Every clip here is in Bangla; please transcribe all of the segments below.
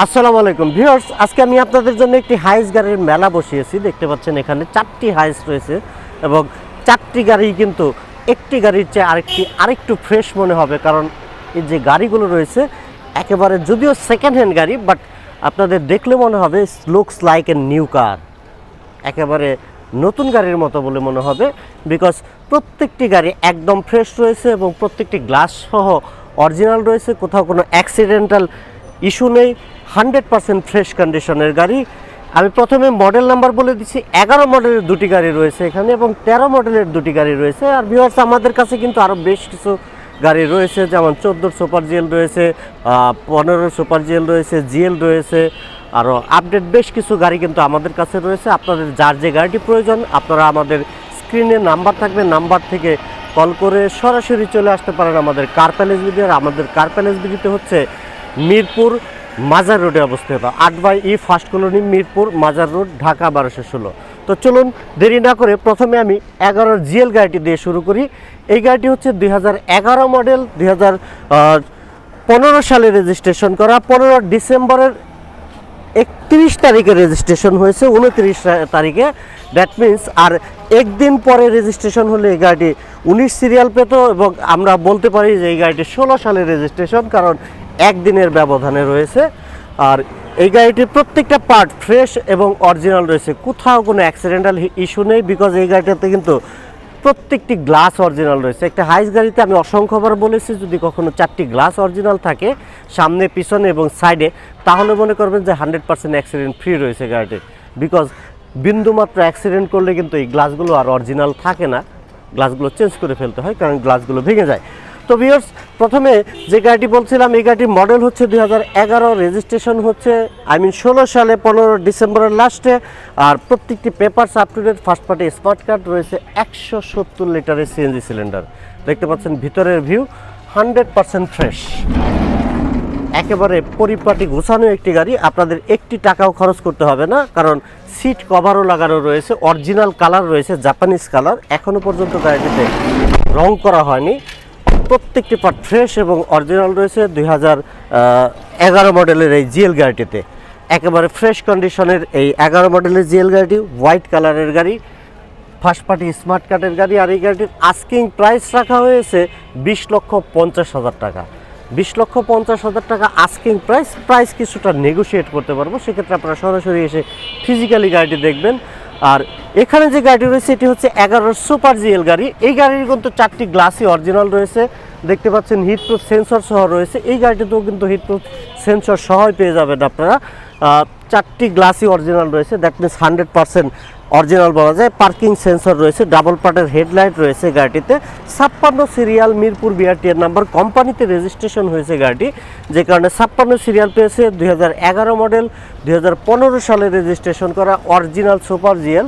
আসসালামু আলাইকুম ভিউয়ার্স, আজকে আমি আপনাদের জন্য একটি হাইস গাড়ির মেলা বসিয়েছি। দেখতে পাচ্ছেন এখানে চারটি হাইস রয়েছে এবং চারটি গাড়ি কিন্তু একটি গাড়ির চেয়ে আরেকটি, আরেকটু ফ্রেশ মনে হবে কারণ এই যে গাড়িগুলো রয়েছে, একেবারে যদিও সেকেন্ড হ্যান্ড গাড়ি বাট আপনাদের দেখলে মনে হবে looks like a new car একেবারে নতুন গাড়ির মতো বলে মনে হবে বিকজ প্রত্যেকটি গাড়ি একদম ফ্রেশ রয়েছে এবং প্রত্যেকটি গ্লাস সহ অরিজিনাল রয়েছে। কোথাও কোনো অ্যাক্সিডেন্টাল ইস্যু নেই। হান্ড্রেড পার্সেন্ট ফ্রেশ কন্ডিশনের গাড়ি। আমি প্রথমে মডেল নাম্বার বলে দিচ্ছি, এগারো মডেলের দুটি গাড়ি রয়েছে এখানে এবং তেরো মডেলের দুটি গাড়ি রয়েছে। আর ভিউয়ার্স আমাদের কাছে কিন্তু আরও বেশ কিছু গাড়ি রয়েছে, যেমন চোদ্দোর সুপার জিএল রয়েছে পনেরো সুপার জিএল রয়েছে জিএল রয়েছে আরও আপডেট বেশ কিছু গাড়ি কিন্তু আমাদের কাছে রয়েছে। আপনাদের যার যে গাড়িটি প্রয়োজন, আপনারা আমাদের স্ক্রিনে নাম্বার থাকবে নাম্বার থেকে কল করে সরাসরি চলে আসতে পারেন আমাদের কার প্যালেস বিডি আর আমাদের কার প্যালেস বিডিতে হচ্ছে মিরপুর মাজার রোডে অবস্থিত আট by E first colony Mirpur Mazar road, Dhaka বারোশো ষোলো। তো চলুন, দেরি না করে প্রথমে আমি এগারোর জিএল গাড়িটি দিয়ে শুরু করি। এই গাড়িটি হচ্ছে দুই মডেল, দুই পনেরো সালে রেজিস্ট্রেশন করা। পনেরো ডিসেম্বরের একত্রিশ তারিখে রেজিস্ট্রেশন হয়েছে, উনত্রিশ তারিখে। দ্যাট মিন্স আর একদিন পরে রেজিস্ট্রেশন হলে এই গাড়িটি উনিশ সিরিয়াল পেত এবং আমরা বলতে পারি যে এই গাড়িটি ষোলো সালে রেজিস্ট্রেশন, কারণ একদিনের ব্যবধানে রয়েছে। আর এই গাড়িটির প্রত্যেকটা পার্ট ফ্রেশ এবং অরিজিনাল রয়েছে। কোথাও কোনো অ্যাক্সিডেন্টাল ইস্যু নেই বিকজ এই গাড়িটাতে কিন্তু প্রত্যেকটি গ্লাস অরিজিনাল রয়েছে। একটা হাইস গাড়িতে আমি অসংখ্যবার বলেছি, যদি কখনো চারটি গ্লাস অরিজিনাল থাকে সামনে, পিছনে এবং সাইডে তাহলে মনে করবেন যে হান্ড্রেড পার্সেন্ট অ্যাক্সিডেন্ট ফ্রি রয়েছে গাড়িটি। বিকজ বিন্দুমাত্র অ্যাক্সিডেন্ট করলে কিন্তু এই গ্লাসগুলো আর অরিজিনাল থাকে না। গ্লাসগুলো চেঞ্জ করে ফেলতে হয়, কারণ গ্লাসগুলো ভেঙে যায়। তো ভিউয়ার্স প্রথমে যে গাড়িটি বলছিলাম, এই গাড়িটির মডেল হচ্ছে দুই হাজার এগারো রেজিস্ট্রেশন হচ্ছে আই মিন ষোলো সালে, পনেরো ডিসেম্বরের লাস্টে আর প্রত্যেকটি papers up to date first party smart card রয়েছে, একশো সত্তর লিটারের সিএনজি সিলিন্ডার দেখতে পাচ্ছেন ভিতরের ভিউ হান্ড্রেড পার্সেন্ট ফ্রেশ একেবারে পরিপাটি গোছানো একটি গাড়ি, আপনাদের একটি টাকাও খরচ করতে হবে না, কারণ সিট কভারও লাগানো রয়েছে অরিজিনাল কালার রয়েছে জাপানিজ কালার এখনও পর্যন্ত গাড়িটিতে রং করা হয়নি। প্রত্যেকটি পার্ট ফ্রেশ এবং অরিজিনাল রয়েছে দুই এগারো মডেলের এই জিএল গাড়িটিতে। একেবারে ফ্রেশ কন্ডিশনের এই এগারো মডেলের জিএল গাড়িটি হোয়াইট কালারের গাড়ি ফার্স্ট পার্টি স্মার্ট কার্ডের গাড়ি, আর এই গাড়িটির আস্কিং প্রাইস রাখা হয়েছে বিশ লক্ষ পঞ্চাশ হাজার টাকা। বিশ লক্ষ পঞ্চাশ হাজার টাকা আস্কিং প্রাইস প্রাইস কিছুটা নেগোশিয়েট করতে পারব। সেক্ষেত্রে আপনারা সরাসরি এসে ফিজিক্যালি গাড়িটি দেখবেন। আর এখানে যে গাড়ি রয়েছে, এটি হচ্ছে এগারোর সুপার জিএল গাড়ি। এই গাড়ির কিন্তু চারটি গ্লাসই অরিজিনাল রয়েছে। দেখতে পাচ্ছেন হিটপ্রুফ সেন্সর সহ রয়েছে। এই গাড়িটিতেও কিন্তু হিটপ্রুফ সেন্সর সহই পেয়ে যাবেন আপনারা। চারটি গ্লাসই অরিজিনাল রয়েছে। That means hundred percent original বলা যায়, পার্কিং সেন্সর রয়েছে ডাবল পার্টের হেডলাইট রয়েছে গাড়িটিতে। ছাপ্পান্ন সিরিয়াল মিরপুর বিআরটিএর নাম্বার কোম্পানিতে রেজিস্ট্রেশন হয়েছে গাড়িটি। যে কারণে ছাপ্পান্ন সিরিয়াল পেয়েছে, দুই হাজার এগারো মডেল দুই হাজার পনেরো সালে রেজিস্ট্রেশন করা, অরিজিনাল সুপার জিএল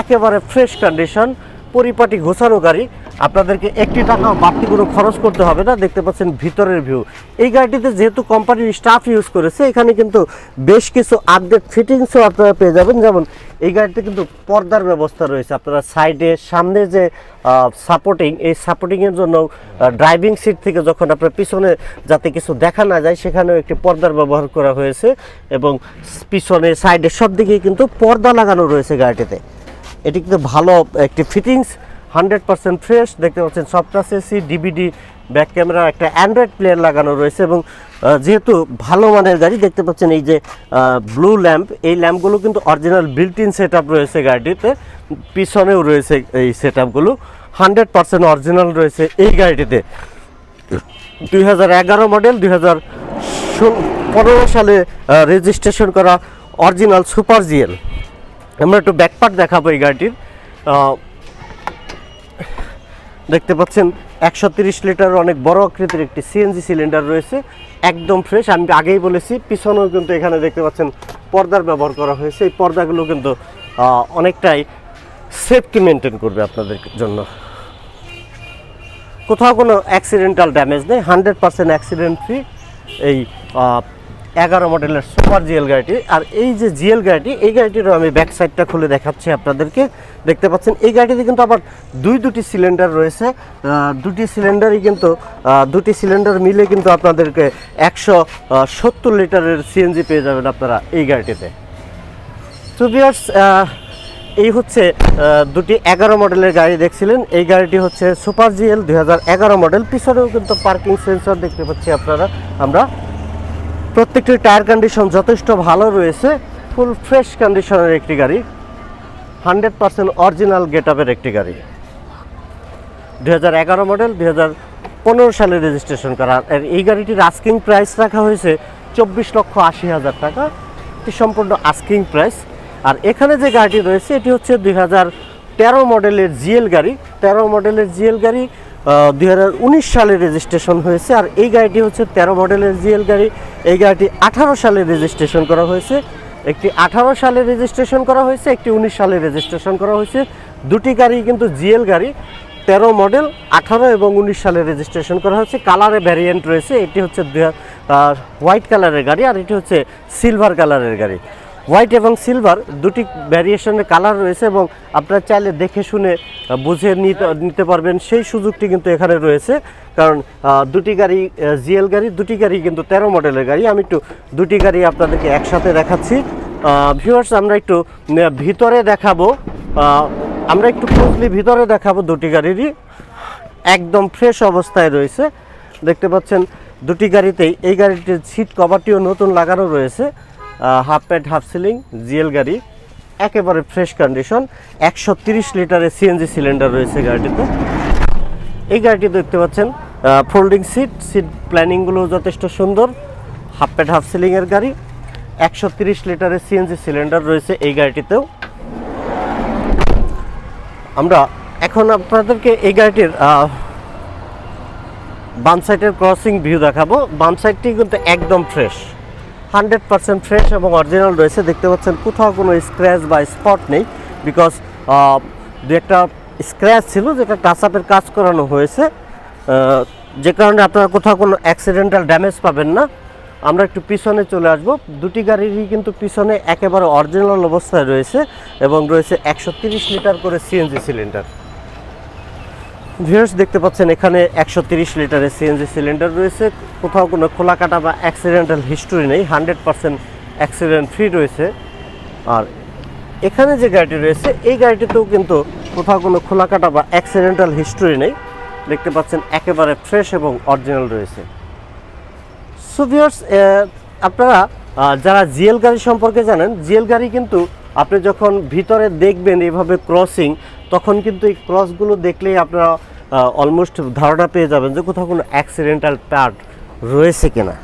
একেবারে ফ্রেশ কন্ডিশন পরিপাটি ঘোষানো গাড়ি। আপনাদেরকে একটি টাকা বাড়তি কোনো খরচ করতে হবে না? দেখতে পাচ্ছেন ভিতরের ভিউ এই গাড়িটিতে যেহেতু কোম্পানির স্টাফ ইউজ করেছে, এখানে কিন্তু বেশ কিছু আপডেট ফিটিংসও আপনারা পেয়ে যাবেন। যেমন, এই গাড়িতে কিন্তু পর্দার ব্যবস্থা রয়েছে। আপনারা সাইডে সামনে যে সাপোর্টিং এই সাপোর্টিংয়ের জন্য ড্রাইভিং সিট থেকে যখন আপনার পিছনে যাতে কিছু দেখা না যায়, সেখানেও একটি পর্দার ব্যবহার করা হয়েছে এবং পিছনে সাইডে সব দিকেই কিন্তু পর্দা লাগানো রয়েছে গাড়িটিতে। এটি কিন্তু ভালো একটি ফিটিংস হান্ড্রেড পার্সেন্ট ফ্রেশ। দেখতে পাচ্ছেন software AC DVD back camera একটা অ্যান্ড্রয়েড প্লেয়ার লাগানো রয়েছে এবং যেহেতু ভালো মানের গাড়ি, দেখতে পাচ্ছেন এই যে ব্লু ল্যাম্প এই ল্যাম্পগুলো কিন্তু অরিজিনাল বিল্ট ইন সেট রয়েছে গাড়িটিতে। পিছনেও রয়েছে এই সেট আপগুলো হান্ড্রেড পার্সেন্ট অরিজিনাল রয়েছে এই গাড়িটিতে। দুই হাজার এগারো মডেল দুই হাজার পনেরো সালে রেজিস্ট্রেশন করা অরিজিনাল সুপার জিএল আমরা একটু ব্যাকপার্ট দেখাবো এই গাড়িটির। দেখতে পাচ্ছেন, একশো তিরিশ লিটার অনেক বড় আকৃতির একটি সিএনজি সিলিন্ডার রয়েছে, একদম ফ্রেশ আমি আগেই বলেছি, পিছনেও কিন্তু এখানে দেখতে পাচ্ছেন পর্দার ব্যবহার করা হয়েছে। এই পর্দাগুলো কিন্তু অনেকটাই সেফটি মেনটেন করবে আপনাদের জন্য। কোথাও কোনো অ্যাক্সিডেন্টাল ড্যামেজ নেই হান্ড্রেড পার্সেন্ট অ্যাক্সিডেন্ট ফ্রি এই এগারো মডেলের সুপার জিএল গাড়িটি। আর এই যে জিএল গাড়িটি, এই গাড়িটিরও আমি ব্যাক সাইডটা খুলে দেখাচ্ছি আপনাদেরকে। দেখতে পাচ্ছেন, এই গাড়িটিতে কিন্তু আবার দুই দুটি সিলিন্ডার রয়েছে। দুটি সিলিন্ডারই কিন্তু দুটি সিলিন্ডার মিলে কিন্তু আপনাদেরকে একশো সত্তর লিটারের সিএনজি পেয়ে যাবেন আপনারা এই গাড়িটিতে। তো ভিউয়ার্স এই হচ্ছে দুটি এগারো মডেলের গাড়ি দেখছিলেন। এই গাড়িটি হচ্ছে সুপার জিএল দু হাজার এগারো মডেল। পিছনেও কিন্তু পার্কিং সেন্সর দেখতে পাচ্ছি আপনারা। আমরা প্রত্যেকটি টায়ার কন্ডিশন যথেষ্ট ভালো রয়েছে। ফুল ফ্রেশ কন্ডিশনের একটি গাড়ি। হান্ড্রেড পার্সেন্ট অরিজিনাল গেট আপের একটি গাড়ি। দু হাজার এগারো মডেল দুই পনেরো সালে রেজিস্ট্রেশন করা। আর এই গাড়িটির আস্কিং প্রাইস রাখা হয়েছে চব্বিশ লক্ষ আশি হাজার টাকা। এটি সম্পূর্ণ আস্কিং প্রাইস আর এখানে যে গাড়িটি রয়েছে, এটি হচ্ছে দুই তেরো মডেলের জিএল গাড়ি। তেরো মডেলের জিএল গাড়ি দুই হাজার উনিশ সালে রেজিস্ট্রেশন হয়েছে। আর এই গাড়িটি হচ্ছে তেরো মডেলের জিএল গাড়ি। এই গাড়িটি আঠারো সালে রেজিস্ট্রেশন করা হয়েছে। একটি আঠারো সালে রেজিস্ট্রেশন করা হয়েছে, একটি উনিশ সালে রেজিস্ট্রেশন করা হয়েছে। দুটি গাড়ি কিন্তু জিএল গাড়ি, তেরো মডেল, আঠারো এবং উনিশ সালে রেজিস্ট্রেশন করা হয়েছে। কালারে ভ্যারিয়েন্ট রয়েছে, এটি হচ্ছে হোয়াইট কালারের গাড়ি আর এটি হচ্ছে সিলভার কালারের গাড়ি। হোয়াইট এবং সিলভার দুটি ভ্যারিয়েশনের কালার রয়েছে এবং আপনারা চাইলে দেখে শুনে বুঝে নিতে পারবেন। সেই সুযোগটি কিন্তু এখানে রয়েছে। কারণ দুটি গাড়ি জিএল গাড়ি, দুটি গাড়ি কিন্তু তেরো মডেলের গাড়ি। আমি একটু দুটি গাড়ি আপনাদেরকে একসাথে দেখাচ্ছি। ভিউয়ার্স আমরা একটু ভিতরে দেখাবো। আমরা একটু ক্লোজলি ভিতরে দেখাবো দুটি গাড়িরই। একদম ফ্রেশ অবস্থায় রয়েছে। দেখতে পাচ্ছেন, দুটি গাড়িতেই এই গাড়িটির সিট কভারটিও নতুন লাগানো রয়েছে। Half pad half ceiling GL গাড়ি, একেবারে ফ্রেশ কন্ডিশন একশো তিরিশ লিটারের সিএনজি সিলিন্ডার রয়েছে গাড়িটিতে। এই গাড়িটি দেখতে পাচ্ছেন ফোল্ডিং সিট সিট প্ল্যানিংগুলো যথেষ্ট সুন্দর হাফ প্যাড হাফ সিলিংয়ের গাড়ি, একশো তিরিশ লিটারের সিএনজি সিলিন্ডার রয়েছে এই গাড়িটিতেও। আমরা এখন আপনাদেরকে এই গাড়িটির বাম সাইডের ক্রসিং ভিউ দেখাবো। বাম সাইডটি কিন্তু একদম ফ্রেশ হান্ড্রেড পার্সেন্ট ফ্রেশ এবং অরিজিনাল রয়েছে। দেখতে পাচ্ছেন কোথাও কোনো স্ক্র্যাচ বা স্পট নেই বিকজ দু একটা স্ক্র্যাচ ছিল যেটা টাচ আপের কাজ করানো হয়েছে। যে কারণে আপনারা কোথাও কোনো অ্যাক্সিডেন্টাল ড্যামেজ পাবেন না। আমরা একটু পিছনে চলে আসব। দুটি গাড়িরই কিন্তু পিছনে একেবারে অরিজিনাল অবস্থায় রয়েছে এবং রয়েছে একশো লিটার করে সিএনজি সিলিন্ডার ভিউয়ার্স দেখতে পাচ্ছেন এখানে একশো তিরিশ লিটারের সিএনজি সিলিন্ডার রয়েছে। কোথাও কোনো খোলা কাটা বা অ্যাক্সিডেন্টাল হিস্টোরি নেই। হান্ড্রেড পার্সেন্ট অ্যাক্সিডেন্ট ফ্রি রয়েছে। আর এখানে যে গাড়িটি রয়েছে, এই গাড়িটিতেও কিন্তু কোথাও কোনো খোলা কাটা বা অ্যাক্সিডেন্টাল হিস্টোরি নেই। দেখতে পাচ্ছেন একেবারে ফ্রেশ এবং অরিজিনাল রয়েছে। সো ভিউয়ার্স আপনারা যারা জিএল গাড়ি সম্পর্কে জানেন জিএল গাড়ি কিন্তু আপনি যখন ভিতরে দেখবেন এভাবে ক্রসিং তখন কিন্তু এই ক্রসগুলো দেখলেই আপনারা অলমোস্ট ধারণা পেয়ে যাবেন যে কোথাও কোনো অ্যাক্সিডেন্টাল পার্ট রয়েছে কিনা।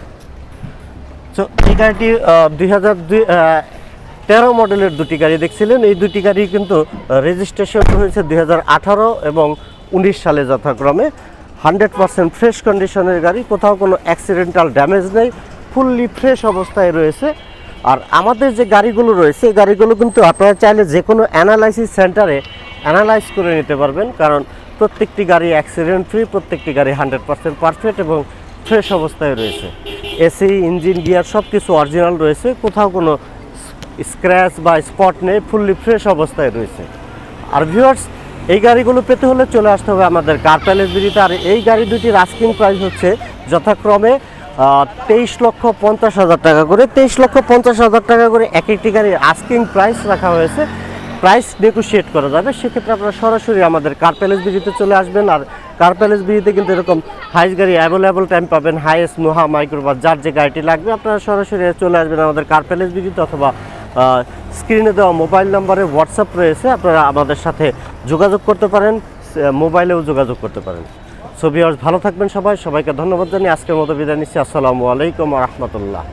তো এই গাড়িটি দুই হাজার দুই তেরো মডেলের দুটি গাড়ি দেখছিলেন। এই দুটি গাড়ি কিন্তু রেজিস্ট্রেশন হয়েছে দুই হাজার আঠারো এবং উনিশ সালে যথাক্রমে। হান্ড্রেড পার্সেন্ট ফ্রেশ কন্ডিশনের গাড়ি, কোথাও কোনো অ্যাক্সিডেন্টাল ড্যামেজ নেই ফুললি ফ্রেশ অবস্থায় রয়েছে। আর আমাদের যে গাড়িগুলো রয়েছে, এই গাড়িগুলো কিন্তু আপনারা চাইলে যে কোনো অ্যানালাইসিস সেন্টারে অ্যানালাইজ করে নিতে পারবেন, কারণ প্রত্যেকটি গাড়ি অ্যাক্সিডেন্ট ফ্রি প্রত্যেকটি গাড়ি হান্ড্রেড পার্সেন্ট পারফেক্ট এবং ফ্রেশ অবস্থায় রয়েছে। এসি ইঞ্জিন গিয়ার সব কিছু অরিজিনাল রয়েছে, কোথাও কোনো স্ক্র্যাচ বা স্পট নেই ফুললি ফ্রেশ অবস্থায় রয়েছে। আর ভিউয়ার্স এই গাড়িগুলো পেতে হলে চলে আসতে হবে আমাদের কার প্যালেস বিড়িতে আর এই গাড়ি দুটির আস্কিং প্রাইস হচ্ছে যথাক্রমে তেইশ লক্ষ পঞ্চাশ হাজার টাকা করে, তেইশ লক্ষ পঞ্চাশ হাজার টাকা করে এক একটি গাড়ির আস্কিং প্রাইস রাখা হয়েছে। প্রাইস নেগোশিয়েট করা যাবে, সেক্ষেত্রে আপনারা সরাসরি আমাদের কার প্যালেস বিড়িতে চলে আসবেন। আর কার প্যালেস বিড়িতে কিন্তু এরকম হাইস গাড়ি অ্যাভেলেবল টাইম পাবেন হাইয়েস্ট নোহা মাইক্রোবাস যার যে গাড়িটি লাগবে, আপনারা সরাসরি চলে আসবেন আমাদের কার প্যালেস বিড়িতে অথবা স্ক্রিনে দেওয়া মোবাইল নাম্বারে হোয়াটসঅ্যাপ রয়েছে, আপনারা আমাদের সাথে যোগাযোগ করতে পারেন মোবাইলেও যোগাযোগ করতে পারেন। সো ভিউয়ার্স ভালো থাকবেন সবাই, সবাইকে ধন্যবাদ জানিয়ে আজকের মতো বিদায় নিচ্ছি। আসসালামু আলাইকুম রহমতুল্লাহ।